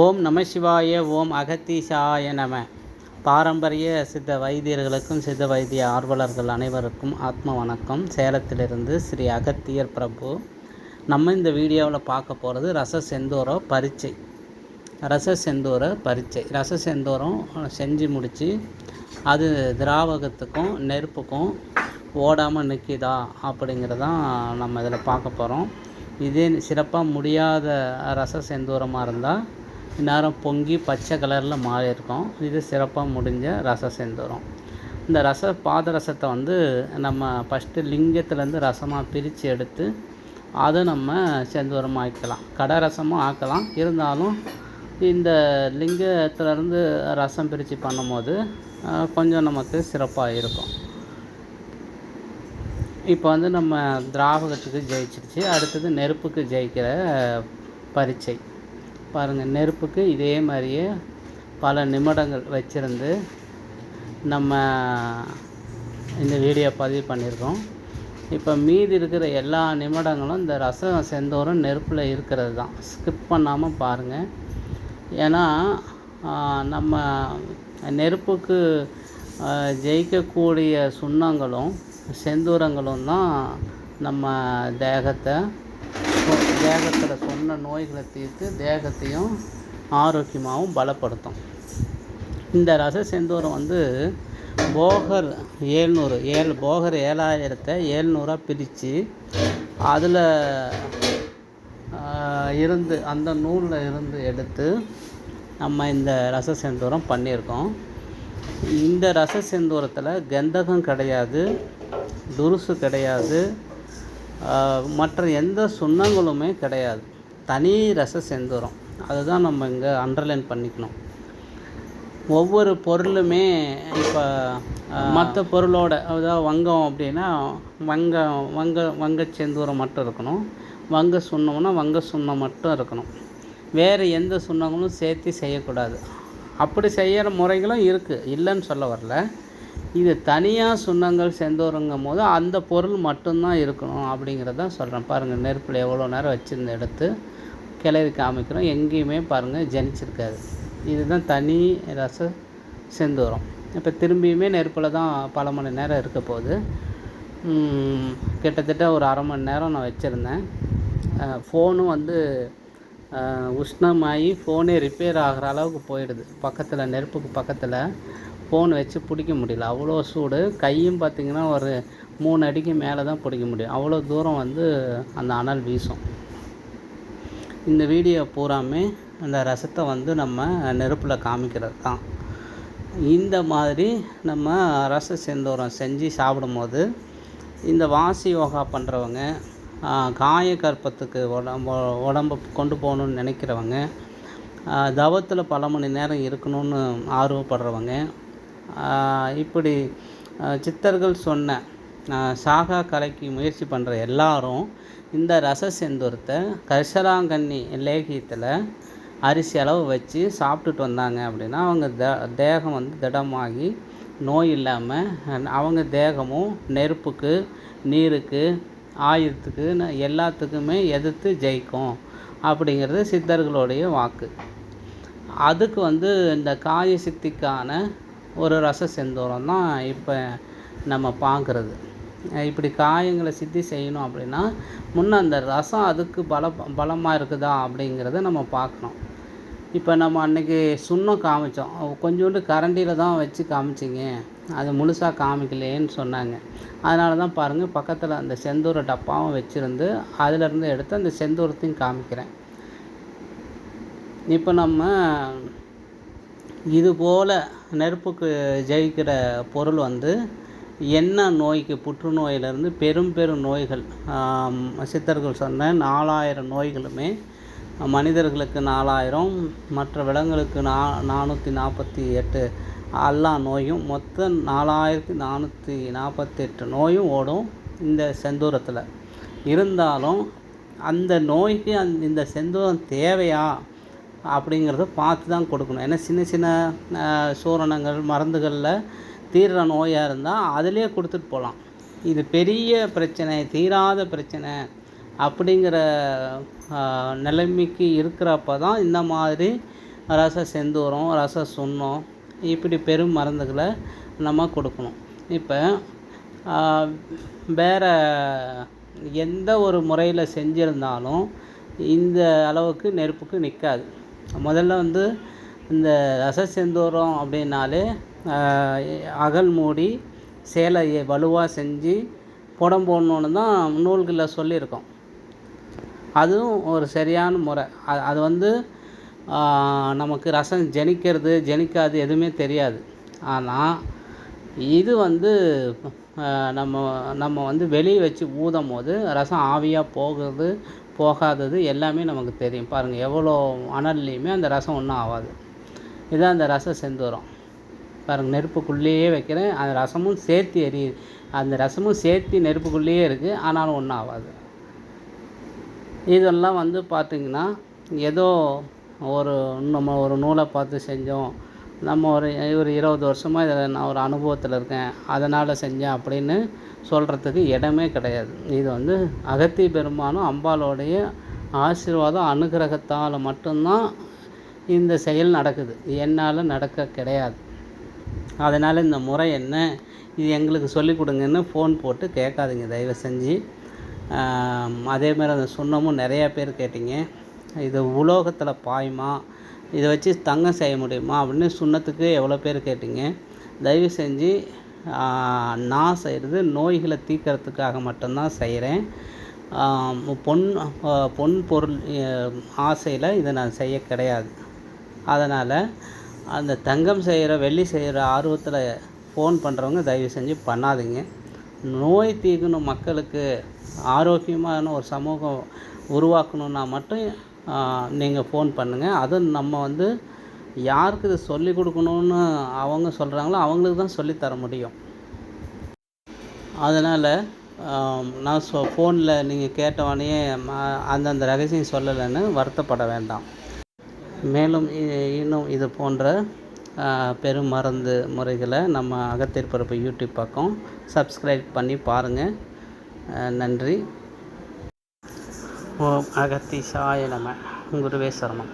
ஓம் நம சிவாய ஓம் அகத்தீசாய நம. பாரம்பரிய சித்த வைத்தியர்களுக்கும் சித்த வைத்திய ஆர்வலர்கள் அனைவருக்கும் ஆத்ம வணக்கம். சேலத்திலிருந்து ஸ்ரீ அகத்தியர் பிரபு. நம்ம இந்த வீடியோவில் பார்க்க போகிறது ரச செந்தூர பரீட்சை. ரச செந்தூர பரீட்சை. ரச செந்தூரம் செஞ்சு முடித்து அது திராவகத்துக்கும் நெருப்புக்கும் ஓடாமல் நிற்கிதா அப்படிங்கிறதான் நம்ம இதில் பார்க்க போகிறோம் இதே சிறப்பாக முடியாத ரச செந்தூரமாக இருந்தால் இந்நேரம் பொங்கி பச்சை கலரில் மாறி இருக்கும் இது சிறப்பாக முடிஞ்ச ரச செந்தூரம். இந்த ரச பாதரசத்தை வந்து நம்ம ஃபஸ்ட்டு லிங்கத்துலேருந்து ரசமாக பிரித்து எடுத்து அதை நம்ம செந்தூரம் ஆக்கலாம். கடை ரசமும் ஆக்கலாம். இருந்தாலும் இந்த லிங்கத்துலேருந்து ரசம் பிரித்து பண்ணும்போது கொஞ்சம் நமக்கு சிறப்பாக இருக்கும். இப்போ வந்து நம்ம திராவகத்துக்கு ஜெயிச்சிருச்சு. அடுத்தது நெருப்புக்கு ஜெயிக்கிற பரீட்சை. பாருங்கள் நெருப்புக்கு இதே மாதிரியே பல நிமிடங்கள் வச்சுருந்து நம்ம இந்த வீடியோ பதிவு பண்ணியிருக்கோம். இப்போ மீதி இருக்கிற எல்லா நிமிடங்களும் இந்த ரசம் செந்தோறும் நெருப்பில் இருக்கிறது தான். ஸ்கிப் பண்ணாமல் பாருங்கள் ஏன்னா நம்ம நெருப்புக்கு ஜெயிக்கக்கூடிய சுண்ணங்களும் செந்தூரங்களும் தான் நம்ம தேகத்தை தேகத்தில் சொன்ன நோய்களை தீர்த்து தேகத்தையும் ஆரோக்கியமாகவும் பலப்படுத்தும். இந்த ரச செந்தூரம் வந்து போகர் ஏழ்நூறு ஏழு போகர் ஏழாயிரத்தை ஏழ்நூறாக பிரித்து அதில் இருந்து அந்த நூலில் இருந்து எடுத்து நம்ம இந்த ரச செந்தூரம் பண்ணியிருக்கோம். இந்த ரச செந்தூரத்தில் கந்தகம் கிடையாது துருசு கிடையாது மற்ற எந்த சுண்ணங்களுமே கிடையாது. தனி ரச செந்தூரம். அதுதான் நம்ம இங்கே அண்டர்லைன் பண்ணிக்கணும். ஒவ்வொரு பொருளுமே இப்போ மற்ற பொருளோட அதாவது வங்கம் அப்படின்னா வங்கம் வங்க வங்க செந்தூரம் மட்டும் இருக்கணும். வங்க சுண்ணம்னா வங்க சுண்ணம் மட்டும் இருக்கணும். வேறு எந்த சுண்ணங்களும் சேர்த்து செய்யக்கூடாது. அப்படி செய்கிற முறைகளும் இருக்குது இல்லைன்னு சொல்ல வரல. இது தனியாக சுண்ணங்கள் செந்தூரங்கும் போது அந்த பொருள் மட்டும்தான் இருக்கணும் அப்படிங்கிறத சொல்கிறேன் பாருங்கள் நெருப்பில் எவ்வளோ நேரம் வச்சுருந்த எடுத்து கிளறி காமிக்கிறோம். எங்கேயுமே பாருங்கள் ஜனிச்சிருக்காது. இதுதான் தனி ரச செந்தூரம். இப்போ திரும்பியுமே நெருப்பில் தான் பல மணி நேரம் இருக்க போகுது. கிட்டத்தட்ட ஒரு அரை மணி நேரம் நான் வச்சுருந்தேன். ஃபோனும் வந்து உஷ்ணமாகி ஃபோனே ரிப்பேர் ஆகிற அளவுக்கு போயிடுது. பக்கத்தில் நெருப்புக்கு பக்கத்தில். ஃபோன் வச்சு பிடிக்க முடியல. அவ்வளோ சூடு. கையும் பார்த்திங்கன்னா ஒரு மூணு அடிக்கு மேலே தான் பிடிக்க முடியும். அவ்வளோ தூரம் வந்து அந்த அனல் வீசும். இந்த வீடியோ பூராமே அந்த ரசத்தை வந்து நம்ம நெருப்பில் காமிக்கிறது தான். இந்த மாதிரி நம்ம ரச செந்தூரம் செஞ்சு சாப்பிடும்போது இந்த வாசி யோகா பண்ணுறவங்க காயக்கற்பத்துக்கு உடம்பு உடம்பு கொண்டு போகணுன்னு நினைக்கிறவங்க தவத்தில் பல மணி நேரம் இருக்கணும்னு ஆர்வப்படுறவங்க இப்படி சித்தர்கள் சொன்ன சாகா கலைக்கு முயற்சி பண்ணுற எல்லாரும் இந்த ரச செந்தூரத்தை கரிசலாங்கண்ணி லேகியத்தில் அரிசி அளவு வச்சு சாப்பிட்டுட்டு வந்தாங்க அப்படின்னா அவங்க த தேகம் வந்து திடமாகி நோய் இல்லாமல் அவங்க தேகமும் நெருப்புக்கு நீருக்கு ஆயுதத்துக்கு எல்லாத்துக்குமே எதிர்த்து ஜெயிக்கும் அப்படிங்கிறது சித்தர்களுடைய வாக்கு. அதுக்கு வந்து இந்த காய சித்திக்கான ஒரு ரச செந்தூரம் தான் இப்போ நம்ம பார்க்குறது இப்படி காயங்களை சித்தி செய்யணும் அப்படின்னா முன்ன அந்த ரசம் அதுக்கு பல பலமாக இருக்குதா அப்படிங்கிறத நம்ம பார்க்கணும் இப்போ நம்ம அன்றைக்கி சுண்ணம் காமிச்சோம். கொஞ்சோண்டு கரண்டியில் தான் வச்சு காமிச்சிங்க. அது முழுசாக காமிக்கலையேன்னு சொன்னாங்க. அதனால தான் பாருங்கள் பக்கத்தில் அந்த செந்தூர டப்பாவும் வச்சுருந்து அதிலிருந்து எடுத்து அந்த செந்தூரத்தையும் காமிக்கிறேன். இப்போ நம்ம இதுபோல் நெருப்புக்கு ஜெயிக்கிற பொருள் வந்து என்ன நோய்க்கு புற்றுநோயிலிருந்து பெரும் பெரும் நோய்கள் சித்தர்கள் சொன்ன நாலாயிரம் நோய்களுமே மனிதர்களுக்கு நாலாயிரம் மற்ற விலங்குகளுக்கு நா நானூற்றி நாற்பத்தி எட்டு எல்லா நோயும் மொத்தம் நாலாயிரத்தி நானூற்றி நாற்பத்தெட்டு நோயும் ஓடும் இந்த செந்தூரத்தில். இருந்தாலும் அந்த நோய்க்கு அந் இந்த செந்தூரம் தேவையா? அப்படிங்கிறத பார்த்து தான் கொடுக்கணும். ஏன்னா சின்ன சின்ன சூரணங்கள் மருந்துகளில் தீர்ற நோயாக இருந்தால் அதிலே கொடுத்துட்டு போகலாம் இது பெரிய பிரச்சனை தீராத பிரச்சனை அப்படிங்கிற நிலைமைக்கு இருக்கிறப்ப தான் இந்த மாதிரி ரச செந்தூரம் ரச சுண்ணம் இப்படி பெரும் மருந்துகளை நம்ம கொடுக்கணும். இப்போ வேறு எந்த ஒரு முறையில் செஞ்சுருந்தாலும் இந்த அளவுக்கு நெருப்புக்கு நிற்காது முதல்ல வந்து இந்த ரசசெந்தூரம் அப்படின்னாலே அகல் மூடி சேலையை வலுவாக செஞ்சு புடம் போடணுன்னு தான் நூல்களில் சொல்லியிருக்கோம். அதுவும் ஒரு சரியான முறை. அது அது வந்து நமக்கு ரசம் ஜனிக்கிறது ஜனிக்காது எதுவுமே தெரியாது. ஆனால் இது வந்து நம்ம நம்ம வந்து வெளியே வச்சு ஊதும் போது ரசம் ஆவியாக போகிறது போகாதது எல்லாமே நமக்கு தெரியும். பாருங்கள் எவ்வளோ அனல்லையுமே அந்த ரசம் ஒன்றும் ஆகாது இதுதான் அந்த ரசம் செந்தூரம். பாருங்கள் நெருப்புக்குள்ளேயே வைக்கிறேன். அந்த ரசமும் சேர்த்து எரியுது. அந்த ரசமும் சேர்த்து நெருப்புக்குள்ளேயே இருக்குது ஆனாலும் ஒன்றும் ஆகாது இதெல்லாம் வந்து பார்த்திங்கன்னா ஏதோ ஒரு நம்ம ஒரு நூலை பார்த்து செஞ்சோம். நம்ம ஒரு ஒரு இருபது வருஷமாக இதில் நான் ஒரு அனுபவத்தில் இருக்கேன். அதனால் செஞ்சேன் அப்படின்னு சொல்கிறதுக்கு இடமே கிடையாது. இது வந்து அகத்தி பெருமானும் அம்பாலோடைய ஆசீர்வாதம் அனுகிரகத்தால் மட்டும்தான் இந்த செயல் நடக்குது. என்னால் நடக்க கிடையாது. அதனால் இந்த முறை என்ன இது எங்களுக்கு சொல்லிக் கொடுங்கன்னு ஃபோன் போட்டு கேட்காதீங்க. தயவு செஞ்சு. அதேமாதிரி அந்த சுண்ணமும் நிறையா பேர் கேட்டிங்க. இது உலோகத்தில் பாயுமா? இதை வச்சு தங்கம் செய்ய முடியுமா அப்படின்னு சுண்ணத்துக்கு எவ்வளோ பேர் கேட்டிங்க. தயவு செஞ்சு நான் செய்கிறது நோய்களை தீர்க்கறதுக்காக மட்டும்தான் செய்கிறேன் பொன் பொன் பொருள் ஆசையில் இதை நான் செய்ய கிடையாது. அதனால் அந்த தங்கம் செய்கிற வெள்ளி செய்கிற ஆர்வத்தில் ஃபோன் பண்ணுறவங்க தயவு செஞ்சு பண்ணாதீங்க. நோய் தீர்க்கணும் மக்களுக்கு ஆரோக்கியமான ஒரு சமூகம் உருவாக்கணுன்னா மட்டும் நீங்கள் ஃபோன் பண்ணுங்கள் அதுவும் நம்ம வந்து யாருக்கு இதை சொல்லிக் கொடுக்கணுன்னு அவங்க சொல்கிறாங்களோ அவங்களுக்கு தான் சொல்லித்தர முடியும். அதனால் நான் சொ ஃபோனில் நீங்கள் கேட்டவொடனே அந்தந்த ரகசியம் சொல்லலைன்னு வருத்தப்பட வேண்டாம். மேலும் இன்னும் இது போன்ற பெரும் மருந்து முறைகளை நம்ம அகத்திற்பரப்பு யூடியூப் பக்கம் சப்ஸ்கிரைப் பண்ணி பாருங்கள் நன்றி. ஓம் அகத்தீசாய நம. குருவே சரணம்.